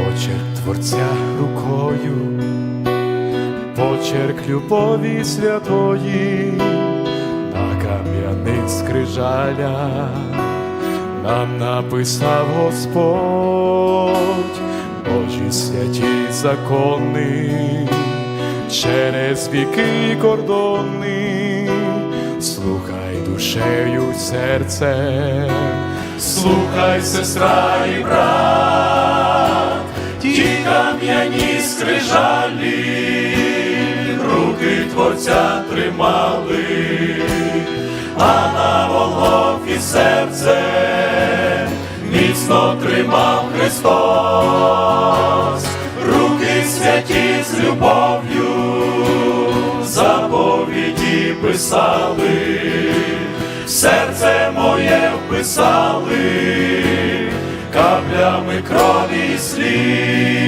Почерк творця рукою, почерк любові святої, на кам'яних скрижалях нам написав Господь, Божі святі закони, через віки кордони, слухай душею й серцем, слухай, сестра і брат, кам'яні скрижалі, руки творця тримали, а на Голгофі серце міцно тримав Христос, руки святі з любов'ю, заповіді писали, серце моє вписали, каплями крові і сліз,